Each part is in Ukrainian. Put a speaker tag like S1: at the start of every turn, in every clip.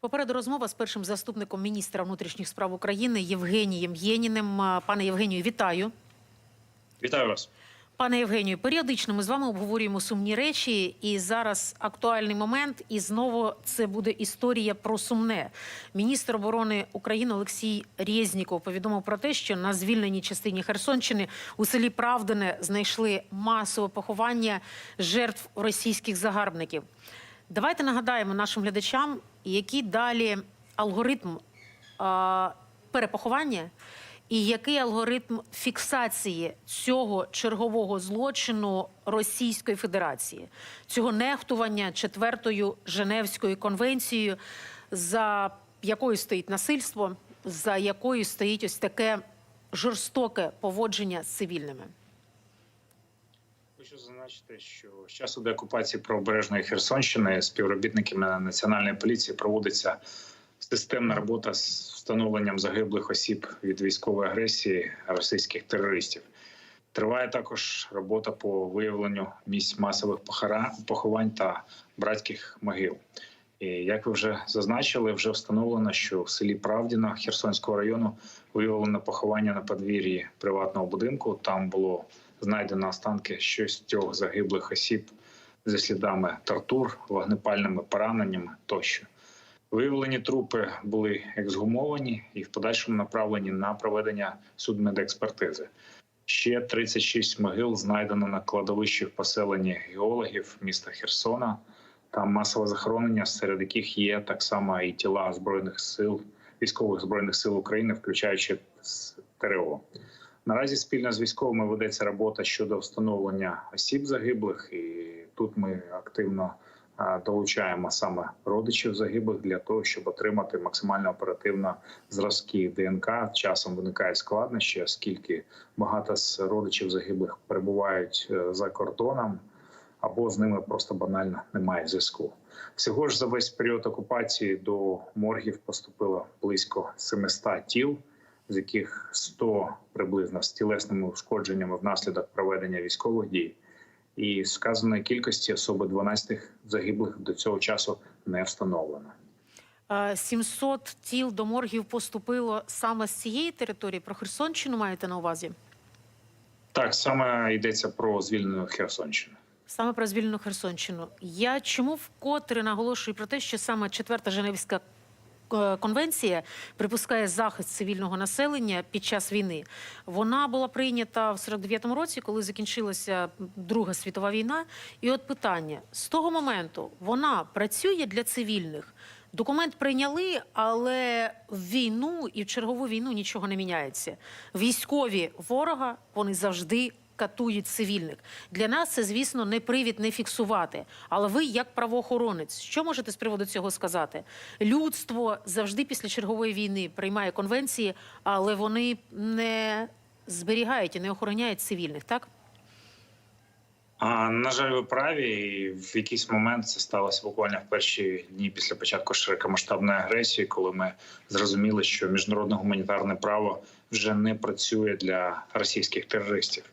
S1: Попереду розмова з першим заступником міністра внутрішніх справ України Євгенієм Єніним. Пане Євгенію, вітаю.
S2: Вітаю вас.
S1: Пане Євгенію, періодично ми з вами обговорюємо сумні речі, і зараз актуальний момент. І знову це буде історія про сумне. Міністр оборони України Олексій Резніков повідомив про те, що на звільненій частині Херсонщини у селі Правдине знайшли масове поховання жертв російських загарбників. Давайте нагадаємо нашим глядачам, який далі алгоритм а, перепоховання. І який алгоритм фіксації цього чергового злочину Російської Федерації, цього нехтування четвертою Женевською конвенцією, за якою стоїть насильство, за якою стоїть ось таке жорстоке поводження з цивільними?
S2: Хочу зазначити, що з часу деокупації правобережної Херсонщини співробітниками національної поліції проводиться системна робота з встановленням загиблих осіб від військової агресії російських терористів. Триває також робота по виявленню місць масових поховань та братських могил. І як ви вже зазначили, вже встановлено, що в селі Правдіна Херсонського району виявлено поховання на подвір'ї приватного будинку. Там було знайдено останки шістьох загиблих осіб зі слідами тортур, вогнепальними пораненнями тощо. Виявлені трупи були ексгумовані і в подальшому направлені на проведення судмедекспертизи. Ще 36 могил знайдено на кладовищі в поселенні геологів міста Херсона. Там масове захоронення, серед яких є так само і тіла збройних сил, військових збройних сил України, включаючи ТРО. Наразі спільно з військовими ведеться робота щодо встановлення осіб загиблих, і тут ми активно долучаємо саме родичів загиблих для того, щоб отримати максимально оперативно зразки ДНК. Часом виникають складнощі, оскільки багато з родичів загиблих перебувають е, за кордоном або з ними просто банально немає зв'язку. Всього ж за весь період окупації до моргів поступило близько 700 тіл, з яких 100 приблизно з тілесними ушкодженнями внаслідок проведення військових дій. І з вказаної кількості особи 12 загиблих до цього часу не встановлено.
S1: Е, 700 тіл до моргів поступило саме з цієї території. Про Херсонщину маєте на увазі?
S2: Так саме йдеться про звільнену Херсонщину.
S1: Саме про звільнену Херсонщину. Я чому вкотре наголошую про те, що саме четверта Женевська е, конвенція припускає захист цивільного населення під час війни. Вона була прийнята в 49-му році, коли закінчилася Друга світова війна. І от питання з того моменту вона працює для цивільних. Документ прийняли, але в війну і в чергову війну нічого не міняється. Військові ворога вони завжди катують цивільних. Для нас це, звісно, не привід не фіксувати. Але ви, як правоохоронець, що можете з приводу цього сказати? Людство завжди після чергової війни приймає конвенції, але вони не зберігають і не охороняють цивільних, так?
S2: На жаль, ви праві. І в якийсь момент це сталося буквально в перші дні після початку широкомасштабної агресії, коли ми зрозуміли, що міжнародне гуманітарне право вже не працює для російських терористів.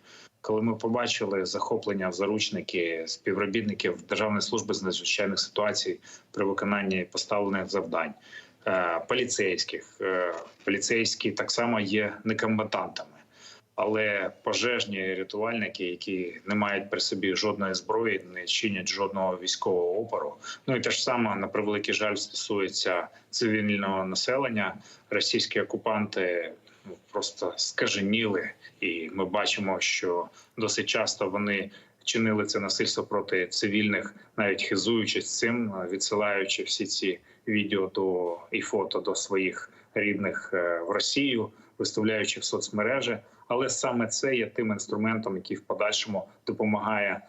S2: Коли ми побачили захоплення в заручники співробітників Державної служби з надзвичайних ситуацій при виконанні поставлених завдань, е, поліцейських, е, поліцейські так само є некомбатантами але пожежні рятувальники, які не мають при собі жодної зброї, не чинять жодного військового опору. Ну і те ж саме на превеликий жаль стосується цивільного населення. Російські окупанти просто скаженіли, і ми бачимо, що досить часто вони. Чинили це насильство проти цивільних, навіть хизуючись цим, відсилаючи всі ці відео до і фото до своїх рідних е, в Росію, виставляючи в соцмережі. Але саме це є тим інструментом, який в подальшому допомагає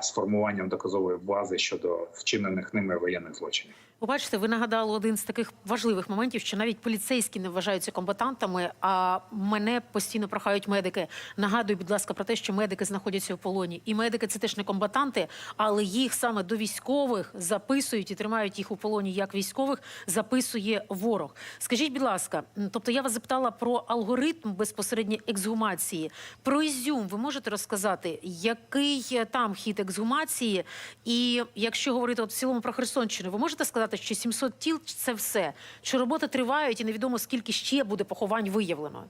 S2: з формуванням доказової бази щодо вчинених ними воєнних злочинів.
S1: Ви бачите, ви нагадали один з таких важливих моментів, що навіть поліцейські не вважаються комбатантами. А мене постійно прохають медики. Нагадую, будь ласка, про те, що медики знаходяться в полоні, і медики це теж не комбатанти, але їх саме до військових записують і тримають їх у полоні як військових. Записує ворог. Скажіть, будь ласка, тобто я вас запитала про алгоритм безпосередньо ексгумації. Про ізюм ви можете розказати, який е, там хід ексгумації? І якщо говорити от в цілому про Херсонщину, ви можете сказати, що 700 тіл це все, що роботи тривають, і невідомо скільки ще буде поховань виявлено.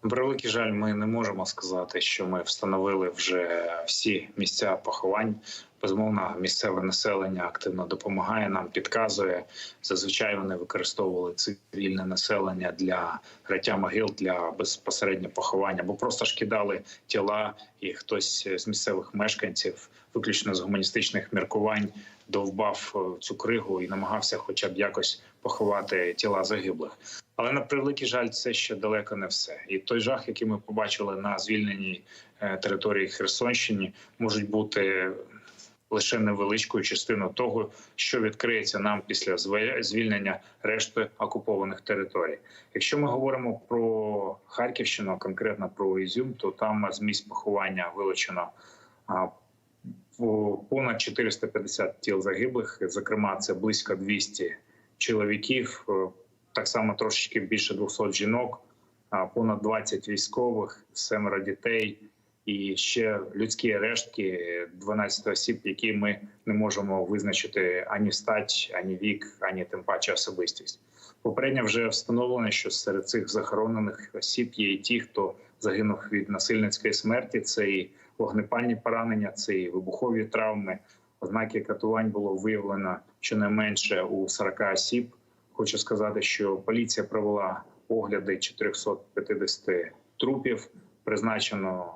S2: Превеликий жаль, ми не можемо сказати, що ми встановили вже всі місця поховань. Безумовно, місцеве населення активно допомагає нам, підказує. Зазвичай вони використовували цивільне населення для граття могил для безпосередньо поховання, бо просто ж кидали тіла, і хтось з місцевих мешканців, виключно з гуманістичних міркувань, довбав е, цю кригу і намагався, хоча б якось поховати тіла загиблих. Але на превеликий жаль, це ще далеко не все. І той жах, який ми побачили на звільненій е, території Херсонщині, можуть бути лише невеличкою частиною того, що відкриється нам після звільнення решти окупованих територій. Якщо ми говоримо про Харківщину, конкретно про Ізюм, то там з місць поховання вилучено понад 450 тіл загиблих. Зокрема, це близько 200 чоловіків, е, так само трошечки більше 200 жінок, понад 20 військових, семеро дітей і ще людські рештки 12 осіб, які ми не можемо визначити ані стать, ані вік, ані тим паче особистість. Попередньо вже встановлено, що серед цих захоронених осіб є і ті, хто загинув від насильницької смерті. Це і вогнепальні поранення, це і вибухові травми. Ознаки катувань було виявлено щонайменше у 40 осіб. Хочу сказати, що поліція провела огляди 450 трупів. Призначено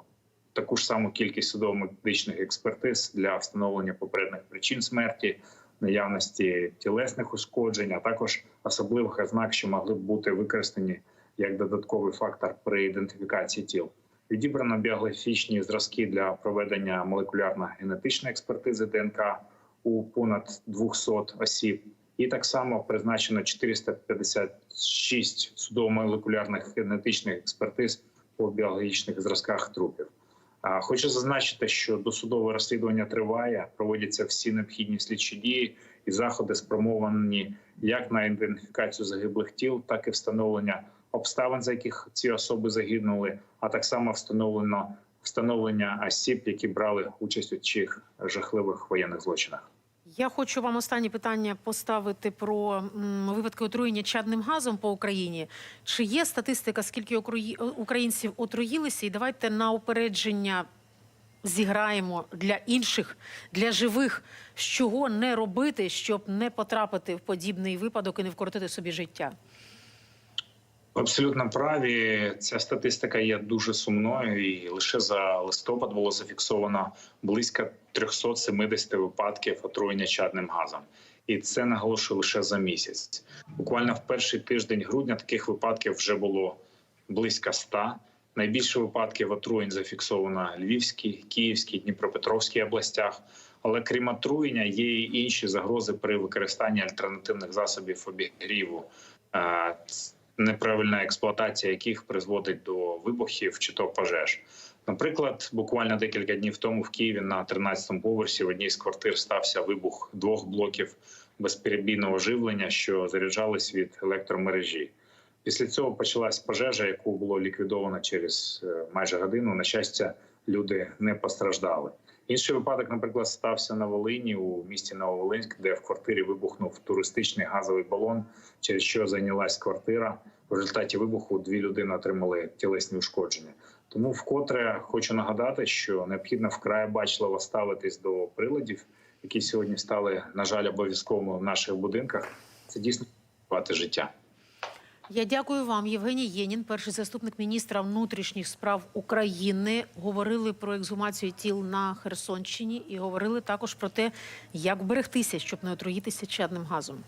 S2: таку ж саму кількість судово-медичних експертиз для встановлення попередніх причин смерті, наявності тілесних ушкоджень, а також особливих ознак, що могли б бути використані як додатковий фактор при ідентифікації тіл. Відібрано біографічні зразки для проведення молекулярно-генетичної експертизи ДНК у понад 200 осіб. І так само призначено 456 судово-молекулярних генетичних експертиз по біологічних зразках трупів. Хочу зазначити, що досудове розслідування триває, проводяться всі необхідні слідчі дії і заходи спрямовані як на ідентифікацію загиблих тіл, так і встановлення обставин, за яких ці особи загинули, а так само встановлено встановлення осіб, які брали участь у цих жахливих воєнних злочинах.
S1: Я хочу вам останнє питання поставити про випадки отруєння чадним газом по Україні. Чи є статистика, скільки українців отруїлися? І давайте на упередження зіграємо для інших, для живих, з чого не робити, щоб не потрапити в подібний випадок і не вкоротити собі життя.
S2: Абсолютно праві. Ця статистика є дуже сумною, і лише за листопад було зафіксовано близько 370 випадків отруєння чадним газом. І це наголошую лише за місяць. Буквально в перший тиждень грудня таких випадків вже було близько 100. Найбільше випадків отруєнь зафіксовано Львівській, Київській, Дніпропетровській областях. Але крім отруєння, є і інші загрози при використанні альтернативних засобів обігріву. Неправильна експлуатація яких призводить до вибухів чи то пожеж. Наприклад, буквально декілька днів тому в Києві на 13-му поверсі в одній з квартир стався вибух двох блоків безперебійного живлення, що заряджались від електромережі. Після цього почалась пожежа, яку було ліквідовано через е, майже годину. На щастя, люди не постраждали. Інший випадок, наприклад, стався на Волині у місті Нововолинськ, де в квартирі вибухнув туристичний газовий балон, через що зайнялась квартира. В результаті вибуху дві людини отримали тілесні ушкодження. Тому вкотре хочу нагадати, що необхідно вкрай бачливо ставитись до приладів, які сьогодні стали, на жаль, обов'язковими в наших будинках. Це дійсно життя.
S1: Я дякую вам, Євгеній Єнін, перший заступник міністра внутрішніх справ України. Говорили про ексгумацію тіл на Херсонщині і говорили також про те, як берегтися, щоб не отруїтися чадним газом.